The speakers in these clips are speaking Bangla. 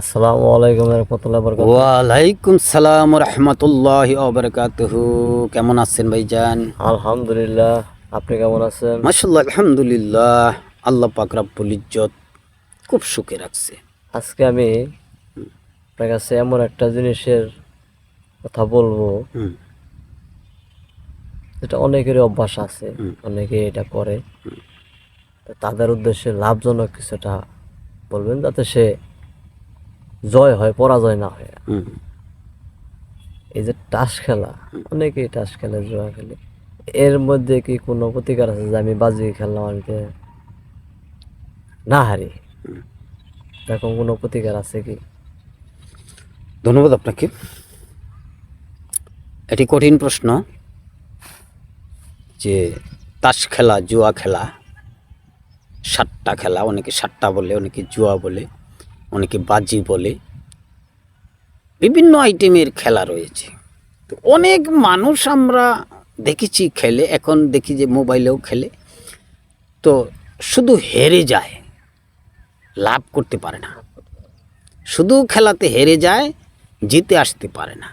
আসসালামু আলাইকুম রহমতুল্লাহ বরকাত ওয়ালাইকুম সালাম রহমতুল্লাহ অবরকাতুহু কেমন আছেন ভাইজান? আলহামদুলিল্লাহ। আপনি কেমন আছেন? মাসাল্লাহ আলহামদুলিল্লাহ। আল্লাহ পাক রাব্বুল ইজ্জত খুব সুখে রাখছে। আজকে আমি আপনার কাছে এমন একটা জিনিসের কথা বলব। যেটা অনেকেরই অভ্যাস আছে। অনেকে এটা করে। তাদের উদ্দেশ্যে লাভজনক কিছুটা বলবেন যাতে সে জয় হয় পরাজয় না হয়। এই যে টাস খেলা অনেকেই টাস খেলে জুয়া খেলে। এর মধ্যে কি কোনো প্রতিকার আছে যে আমি বাজি খেললাম আমি না হারি? এরকম কোনো প্রতিকার আছে কি? ধন্যবাদ আপনাকে। এটি কঠিন প্রশ্ন যে তাস খেলা জুয়া খেলা সাতটা খেলা অনেকে সাতটা বলে অনেকে জুয়া বলে। অনেকে বাজি বলে। বিভিন্ন আইটেমের খেলা রয়েছে। তো অনেক মানুষ আমরা দেখেছি খেলে এখন দেখি যে মোবাইলেও খেলে। তো শুধু হেরে যায় লাভ করতে পারে না। শুধু খেলাতে হেরে যায় জিতে আসতে পারে না।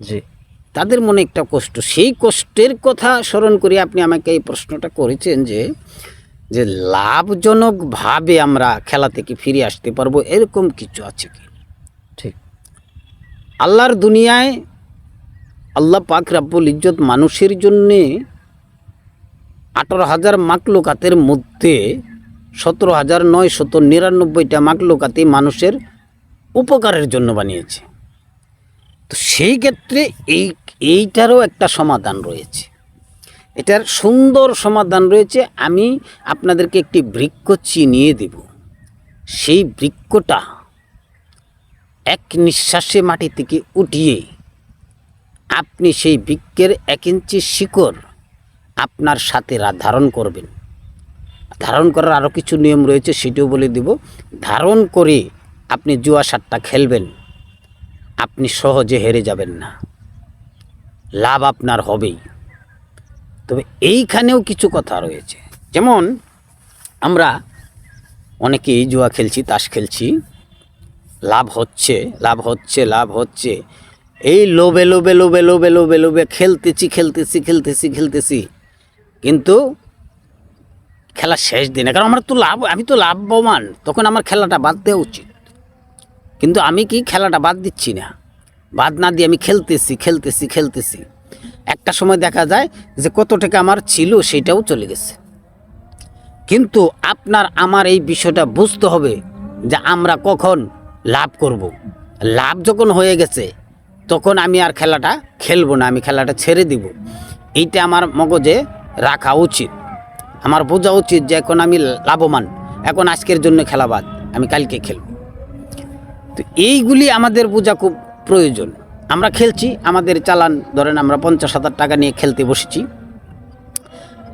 জি। তাদের মনে একটা কষ্ট। সেই কষ্টের কথা স্মরণ করে আপনি আমাকে এই প্রশ্নটা করেছেন যে যে লাভজনকভাবে আমরা খেলা থেকে ফিরে আসতে পারব এরকম কিছু আছে কি? ঠিক। আল্লাহর দুনিয়ায় আল্লাহ পাক রাব্বুল ইজ্জত মানুষের জন্যে আঠারো হাজার মাকলুকাতের মধ্যে সতেরো হাজার নয় শত নিরানব্বইটা মাকলুকাতে মানুষের উপকারের জন্য বানিয়েছে। তো সেই ক্ষেত্রে এই এইটারও একটা সমাধান রয়েছে। এটার সুন্দর সমাধান রয়েছে, আমি আপনাদেরকে একটি বৃক্ষ চিনিয়ে দেব। সেই বৃক্ষটা এক নিঃশ্বাসে মাটি থেকে উঠিয়ে আপনি সেই বৃক্ষের এক ইঞ্চি শিকড় আপনার সাথে ধারণ করবেন। ধারণ করার আরও কিছু নিয়ম রয়েছে, সেটিও বলে দেব। ধারণ করে আপনি জুয়া সাতটা খেলবেন, আপনি সহজে হেরে যাবেন না। লাভ আপনার হবেই। তবে এইখানেও কিছু কথা রয়েছে। যেমন, আমরা অনেকেই জুয়া খেলছি, তাস খেলছি। লাভ হচ্ছে লাভ হচ্ছে লাভ হচ্ছে। এই লোবে লোবে লোবে লোবে লোবে লোবে খেলতেছি খেলতেছি খেলতেছি খেলতেছি। কিন্তু খেলা শেষ দিনে, কারণ আমার তো লাভ, আমি তো লাভবান, তখন আমার খেলাটা বাদ দেওয়া উচিত। কিন্তু আমি কি খেলাটা বাদ দিচ্ছি না? বাদ না দিয়ে আমি খেলতেছি খেলতেছি খেলতেছি। একটা সময় দেখা যায় যে কত টাকা আমার ছিল সেটাও চলে গেছে। কিন্তু আপনার আমার এই বিষয়টা বুঝতে হবে যে আমরা কখন লাভ করব। লাভ যখন হয়ে গেছে, তখন আমি আর খেলাটা খেলব না, আমি খেলাটা ছেড়ে দিব। এইটা আমার মগজে রাখা উচিত। আমার বোঝা উচিত যে এখন আমি লাভবান, এখন আজকের জন্য খেলা বাদ, আমি কালকে খেলব। তো এইগুলি আমাদের বোঝা খুব প্রয়োজন। আমরা খেলছি, আমাদের চালান, ধরেন আমরা পঞ্চাশ হাজার টাকা নিয়ে খেলতে বসেছি।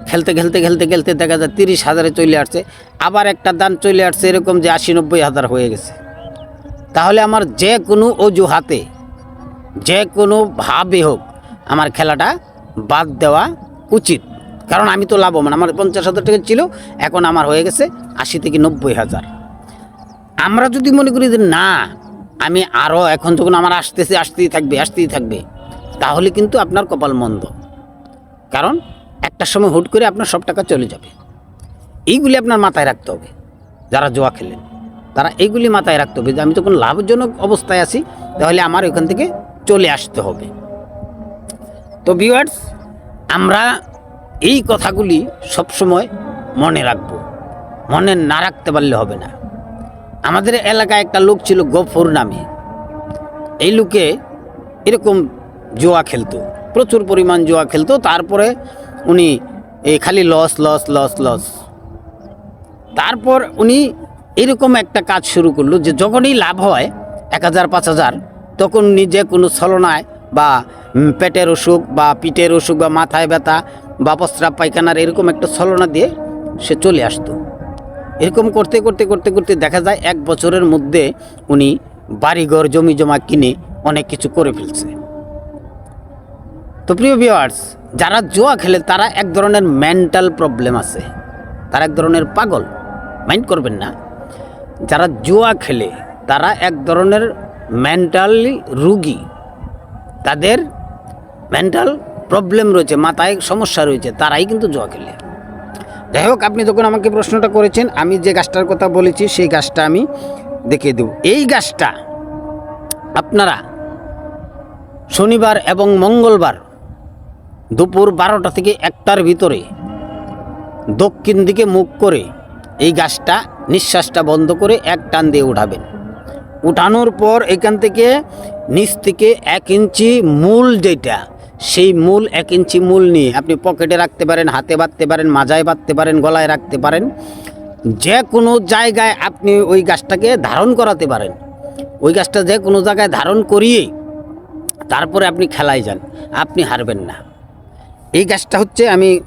খেলতে খেলতে খেলতে খেলতে দেখা যায় তিরিশ হাজারে চলে আসছে, আবার একটা দান চলে আসছে এরকম যে আশি নব্বই হাজার হয়ে গেছে। তাহলে আমার যে কোনো অজুহাতে, যে কোনো ভাবে হোক, আমার খেলাটা বাদ দেওয়া উচিত। কারণ আমি তো লাভবান, আমার পঞ্চাশ হাজার টাকা ছিল, এখন আমার হয়ে গেছে আশি থেকে নব্বই হাজার। আমরা যদি মনে করি যে না আমি আরও এখন যখন আমার আসতেছে, আসতেই থাকবে আসতেই থাকবে, তাহলে কিন্তু আপনার কপাল মন্দ। কারণ একটা সময় হুট করে আপনার সব টাকা চলে যাবে। এইগুলি আপনার মাথায় রাখতে হবে, যারা জোয়া খেলেন। তারা এইগুলি মাথায় রাখতে হবে যে আমি যখন লাভজনক অবস্থায় আছি, তাহলে আমার ওইখান থেকে চলে আসতে হবে। তো ভিউয়ার্স আমরা এই কথাগুলি সবসময় মনে রাখব। মনে না রাখতে পারলে হবে না। আমাদের এলাকায় একটা লোক ছিল গফর নামে। এই লোকে এরকম জুয়া খেলতো, প্রচুর পরিমাণ জুয়া খেলতো, তারপরে উনি এই খালি লস লস লস লস তারপর উনি এরকম একটা কাজ শুরু করল যে যখনই লাভ হয় এক হাজার, পাঁচ হাজার, তখন যে কোনো ছলনায় বা পেটের অসুখ বা পিঠের অসুখ বা মাথায় ব্যথা বা প্রস্রাব পায়খানার এরকম একটা ছলনা দিয়ে সে চলে আসতো। এরকম করতে করতে করতে করতে দেখা যায় এক বছরের মধ্যে উনি বাড়িঘর জমি জমা কিনে অনেক কিছু করে ফেলছে। তো প্রিয় ভিওয়ার্স যারা জুয়া খেলে তারা এক ধরনের মেন্টাল প্রবলেম আছে। তারা এক ধরনের পাগল। মাইন্ড করবেন না। যারা জুয়া খেলে তারা এক ধরনের মেন্টালি রুগী। তাদের মেন্টাল প্রবলেম রয়েছে, মাথায় সমস্যা রয়েছে, তারাই কিন্তু জুয়া খেলে। যাই হোক, আপনি যখন আমাকে প্রশ্নটা করেছেন, আমি যে গাছটার কথা বলেছি, সেই গাছটা আমি দেখিয়ে দেব। এই গাছটা আপনারা শনিবার এবং মঙ্গলবার দুপুর বারোটা থেকে একটার ভিতরে দক্ষিণ দিকে মুখ করে এই গাছটা নিঃশ্বাসটা বন্ধ করে এক টান দিয়ে উঠাবেন। উঠানোর পর এখান থেকে নিচ থেকে এক ইঞ্চি মূল যেটা সেই মূল এক ইঞ্চি মূল নিয়ে আপনি পকেটে রাখতে পারেন, হাতে বাঁধতে পারেন, মাজায় বাঁধতে পারেন, গলায় রাখতে পারেন, যে কোনো জায়গায় আপনি ওই গাছটাকে ধারণ করাতে পারেন। ওই গাছটা যে কোনো জায়গায় ধারণ করিয়ে তারপরে আপনি খেলায় যান, আপনি হারবেন না। এই গাছটা হচ্ছে আমি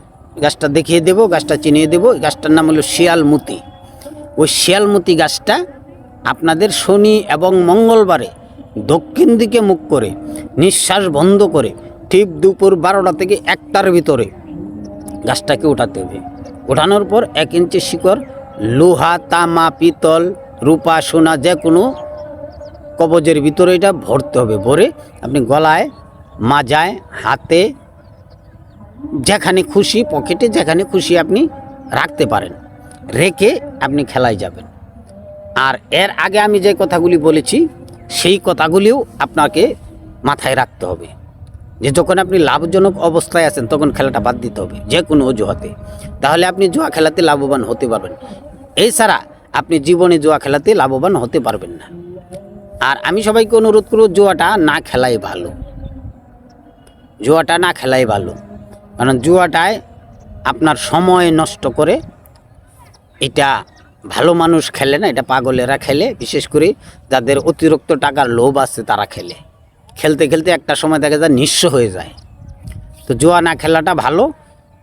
গাছটা দেখিয়ে দেব, গাছটা চিনিয়ে দেব, এই গাছটার নাম হলো শিয়ালমতি। ওই শিয়ালমতি গাছটা আপনাদের শনি এবং মঙ্গলবারে দক্ষিণ দিকে মুখ করে, নিঃশ্বাস বন্ধ করে ঠিক দুপুর বারোটা থেকে একটার ভিতরে গাছটাকে উঠাতে হবে। ওঠানোর পর এক ইঞ্চি শিকড়, লোহা, তামা, পিতল, রূপা, সোনা যে কোনো কবজের ভিতরে এটা ভরতে হবে। ভরে আপনি গলায়, মাজায়, হাতে, যেখানে খুশি পকেটে যেখানে খুশি আপনি রাখতে পারেন। রেখে আপনি খেলায় যাবেন। আর এর আগে আমি যে কথাগুলি বলেছি, সেই কথাগুলিও আপনাকে মাথায় রাখতে হবে। যে যখন আপনি লাভজনক অবস্থায় আছেন, তখন খেলাটা বাদ দিতে হবে, যে কোনো অজুহাতে। তাহলে আপনি জুয়া খেলাতে লাভবান হতে পারবেন। এছাড়া আপনি জীবনে জুয়া খেলাতে লাভবান হতে পারবেন না। আর আমি সবাইকে অনুরোধ করব, জুয়াটা না খেলাই ভালো। জুয়াটা না খেলাই ভালো। কারণ জুয়াটায় আপনার সময় নষ্ট করে এটা ভালো মানুষ খেলে না, এটা পাগলেরা খেলে। বিশেষ করে যাদের অতিরিক্ত টাকার লোভ আছে, তারা খেলে। খেলতে খেলতে একটা সময় দেখা যায় নিঃস্ব হয়ে যায়। তো জুয়া না খেলাটা ভালো,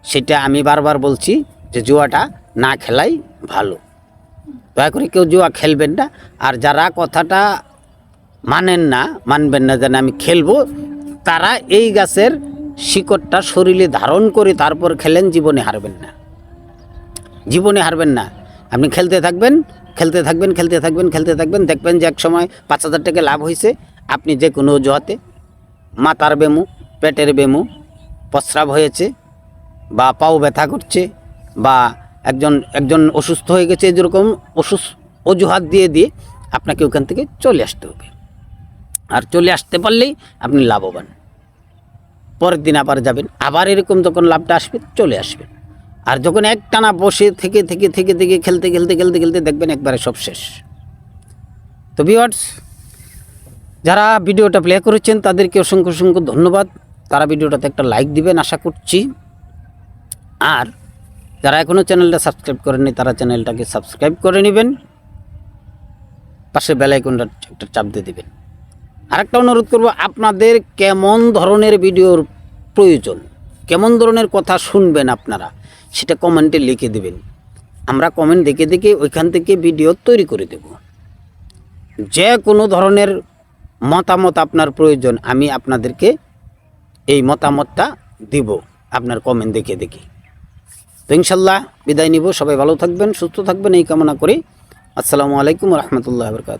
সেটা আমি বারবার বলছি যে জুয়াটা না খেলাই ভালো। দয়া করে কেউ জুয়া খেলবেন না, আর যারা কথাটা মানেন না, মানবেন না যেন আমি খেলব, তারা এই গাছের শিকড়টা শরীরে ধারণ করে তারপর খেলেন, জীবনে হারবেন না। জীবনে হারবেন না। আপনি খেলতে থাকবেন খেলতে থাকবেন খেলতে থাকবেন খেলতে থাকবেন, দেখবেন যে এক সময় পাঁচ হাজার টাকা লাভ হয়েছে আপনি যে কোনো অজুহাতে মাথার বেমু, পেটের বেমু প্রস্রাব হয়েছে বা পাও ব্যথা করছে বা একজন একজন অসুস্থ হয়ে গেছে, যেরকম অসুস্থ অজুহাত দিয়ে দিয়ে আপনাকে ওখান থেকে চলে আসতে হবে। আর চলে আসতে পারলেই আপনি লাভবান। পরের দিন আবার যাবেন, আবার এরকম যখন লাভটা আসবে, চলে আসবেন। আর যখন একটানা বসে থেকে থেকে থেকে থেকে খেলতে খেলতে খেলতে খেলতে দেখবেন একবারে সব শেষ। তো ভিওয়ার্স যারা ভিডিওটা প্লে করেছেন, তাদেরকে অসংখ্য অসংখ্য ধন্যবাদ। তারা ভিডিওটাতে একটা লাইক দিবেন, আশা করছি। আর যারা এখনও চ্যানেলটা সাবস্ক্রাইব করেননি, তারা চ্যানেলটাকে সাবস্ক্রাইব করে নেবেন। পাশে বেলাইকনটা একটা চাপ দিয়ে দেবেন। আরেকটা অনুরোধ করব, আপনাদের কেমন ধরনের ভিডিওর প্রয়োজন? কেমন ধরনের কথা শুনবেন আপনারা? সেটা কমেন্টে লিখে দেবেন। আমরা কমেন্ট দেখে দেখে ওইখান থেকে ভিডিও তৈরি করে দেব। যে কোনো ধরনের মতামত আপনার প্রয়োজন, আমি আপনাদেরকে এই মতামতটা দিব। আপনার কমেন্ট দেখে দেখে। তো ইনশাল্লাহ বিদায় নিব। সবাই ভালো থাকবেন, সুস্থ থাকবেন, এই কামনা করি। আসসালামু আলাইকুম রহমতুল্লাহ বরকাত